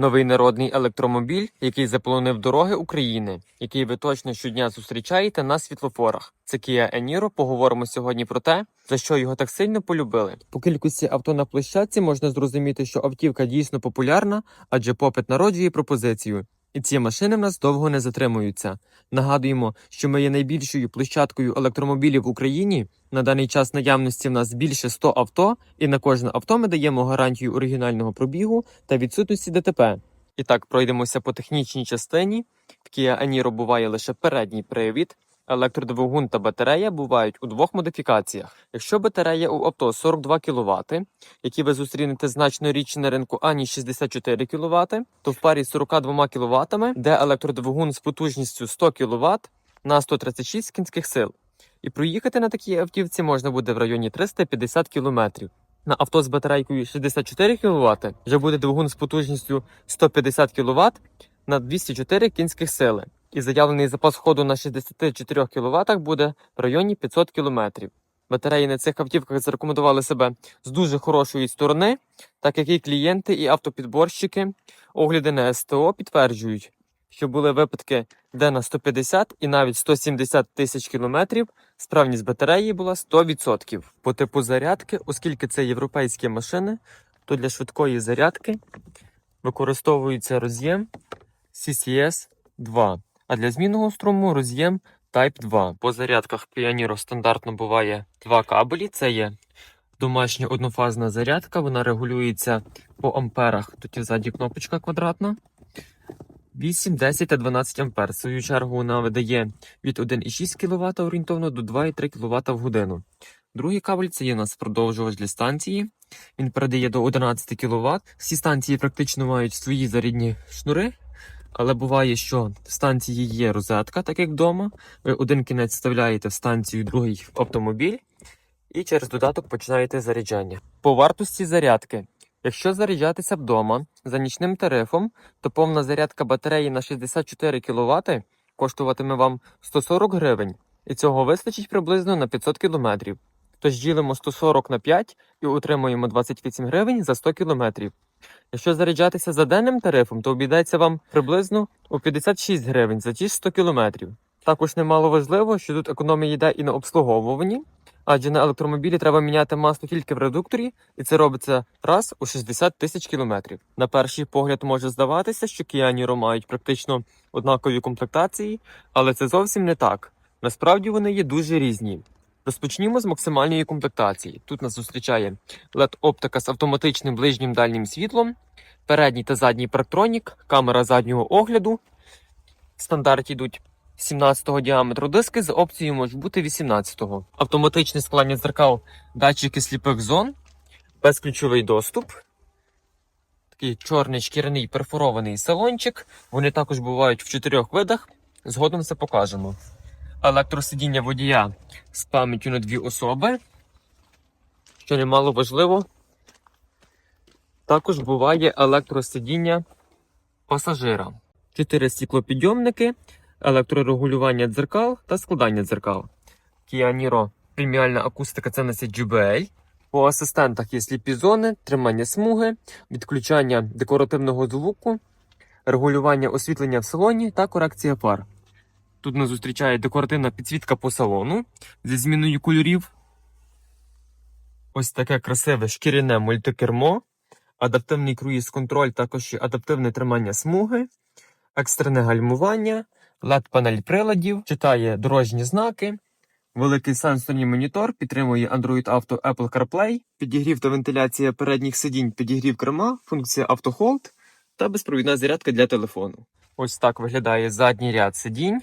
Новий народний електромобіль, який заполонив дороги України, який ви точно щодня зустрічаєте на світлофорах. Це Kia Eniro. Поговоримо сьогодні про те, за що його так сильно полюбили. По кількості авто на площадці можна зрозуміти, що автівка дійсно популярна, адже попит народжує пропозицію. І ці машини в нас довго не затримуються. Нагадуємо, що ми є найбільшою площадкою електромобілів в Україні. На даний час наявності в нас більше 100 авто, і на кожне авто ми даємо гарантію оригінального пробігу та відсутності ДТП. І так пройдемося по технічній частині. В Kia Eniro буває лише передній привід. Електродвигун та батарея бувають у двох модифікаціях. Якщо батарея у авто 42 кВт, які ви зустрінете значно рідше на ринку ані 64 кВт, то в парі з 42 кВт, де електродвигун з потужністю 100 кВт на 136 кінських сил. І проїхати на такій автівці можна буде в районі 350 км. На авто з батарейкою 64 кВт вже буде двигун з потужністю 150 кВт на 204 кінських сили. І заявлений запас ходу на 64 кВт буде в районі 500 км. Батареї на цих автівках зарекомендували себе з дуже хорошої сторони, так як і клієнти і автопідборщики огляди на СТО підтверджують, що були випадки, де на 150 і навіть 170 тисяч кілометрів справність батареї була 100%. По типу зарядки, оскільки це європейські машини, то для швидкої зарядки використовується роз'єм CCS 2, а для змінного струму роз'єм Type 2. По зарядках Pioneer стандартно буває два кабелі. Це є домашня однофазна зарядка, вона регулюється по амперах. Тут є ззаді кнопочка квадратна. 8, 10 та 12 ампер. В свою чергу вона видає від 1,6 кВт орієнтовно до 2,3 кВт в годину. Другий кабель це є у нас продовжувач для станції. Він передає до 11 кВт. Всі станції практично мають свої зарядні шнури. Але буває, що в станції є розетка, так як вдома. Ви один кінець вставляєте в станцію, другий в автомобіль, і через додаток починаєте заряджання. По вартості зарядки. Якщо заряджатися вдома за нічним тарифом, то повна зарядка батареї на 64 кВт коштуватиме вам 140 гривень, і цього вистачить приблизно на 500 км. Тож ділимо 140 на 5 і отримуємо 28 гривень за 100 км. Якщо заряджатися за денним тарифом, то обійдеться вам приблизно у 56 гривень за ті ж 100 км. Також немало важливо, що тут економія йде і на обслуговуванні, адже на електромобілі треба міняти масло тільки в редукторі, і це робиться раз у 60 тисяч кілометрів. На перший погляд може здаватися, що Niro мають практично однакові комплектації, але це зовсім не так. Насправді вони є дуже різні. Розпочнімо з максимальної комплектації. Тут нас зустрічає LED-оптика з автоматичним ближнім дальнім світлом, передній та задній парктронік, камера заднього огляду. В стандарті йдуть 17-го діаметру диски з опцією можуть бути 18-го. Автоматичне склання дзеркал, датчики сліпих зон, безключовий доступ. Такий чорний шкіряний перфорований салончик. Вони також бувають в чотирьох видах. Згодом все покажемо. Електросидіння водія з пам'яттю на дві особи. Що немало важливо, також буває електросидіння пасажира. Чотири стеклопідйомники, електрорегулювання дзеркал та складання дзеркал. Niro преміальна акустика це носить JBL. По асистентах є сліпі зони, тримання смуги, відключання декоративного звуку, регулювання освітлення в салоні та корекція фар. Тут нас зустрічає декоративна підсвітка по салону зі зміною кольорів. Ось таке красиве шкіряне мультикермо, адаптивний круїз-контроль, також є адаптивне тримання смуги, екстрене гальмування, LED-панель приладів, читає дорожні знаки, великий сенсорний монітор, підтримує Android Auto Apple CarPlay, підігрів та вентиляція передніх сидінь, підігрів керма, функція автохолд та безпровідна зарядка для телефону. Ось так виглядає задній ряд сидінь.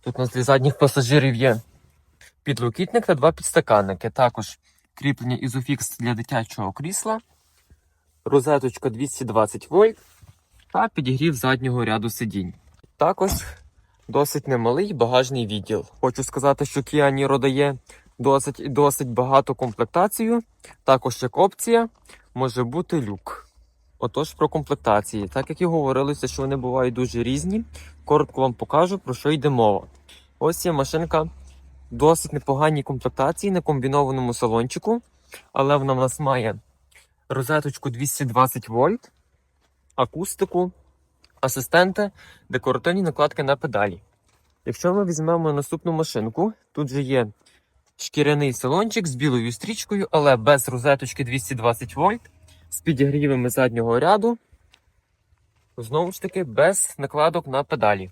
Тут у нас для задніх пасажирів є підлокітник та два підстаканники. Також кріплення ізофікс для дитячого крісла, розеточка 220 вольт та підігрів заднього ряду сидінь. Також досить немалий багажний відділ. Хочу сказати, що Kia Niro дає досить досить багато комплектацію. Також як опція може бути люк. Отож, про комплектації. Так як і говорилося, що вони бувають дуже різні, коротко вам покажу, про що йде мова. Ось є машинка досить непоганій комплектації на комбінованому салончику, але вона в нас має розеточку 220 вольт, акустику, асистенти, декоративні накладки на педалі. Якщо ми візьмемо наступну машинку, тут же є шкіряний салончик з білою стрічкою, але без розеточки 220 вольт, з підігрівами заднього ряду. Знову ж таки, без накладок на педалі.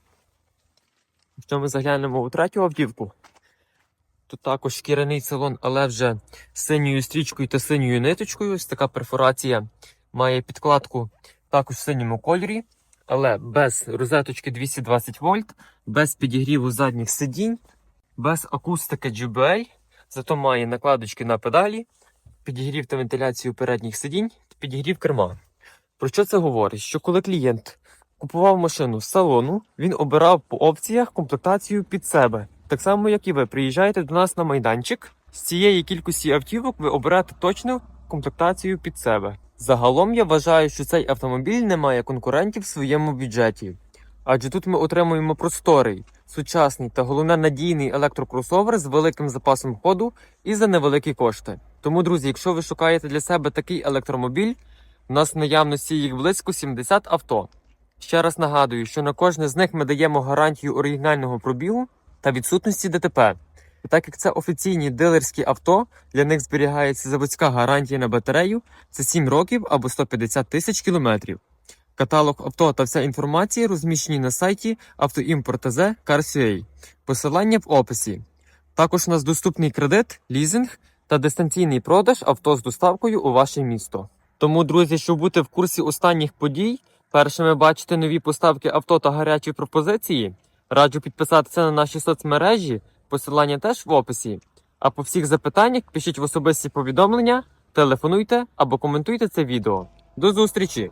Якщо ми заглянемо у третю автівку, тут також шкіряний салон, але вже з синьою стрічкою та синьою ниточкою. Ось така перфорація має підкладку також в синьому кольорі, але без розеточки 220 вольт, без підігріву задніх сидінь, без акустики JBL, зато має накладочки на педалі, підігрів та вентиляцію передніх сидінь, підігрів керма. Про що це говорить? Що коли клієнт купував машину з салону, він обирав по опціях комплектацію під себе. Так само, як і ви приїжджаєте до нас на майданчик. З цієї кількості автівок ви оберете точну комплектацію під себе. Загалом я вважаю, що цей автомобіль не має конкурентів в своєму бюджеті. Адже тут ми отримуємо просторий, сучасний та головне надійний електрокросовер з великим запасом ходу і за невеликі кошти. Тому, друзі, якщо ви шукаєте для себе такий електромобіль, у нас в наявності їх близько 70 авто. Ще раз нагадую, що на кожне з них ми даємо гарантію оригінального пробігу та відсутності ДТП. І так як це офіційні дилерські авто, для них зберігається заводська гарантія на батарею це 7 років або 150 тисяч кілометрів. Каталог авто та вся інформація розміщені на сайті автоімпорт.з Car.ua. Посилання в описі. Також у нас доступний кредит, лізинг та дистанційний продаж авто з доставкою у ваше місто. Тому, друзі, щоб бути в курсі останніх подій, першими бачити нові поставки авто та гарячі пропозиції, раджу підписатися на наші соцмережі, посилання теж в описі. А по всіх запитаннях пишіть в особисті повідомлення, телефонуйте або коментуйте це відео. До зустрічі!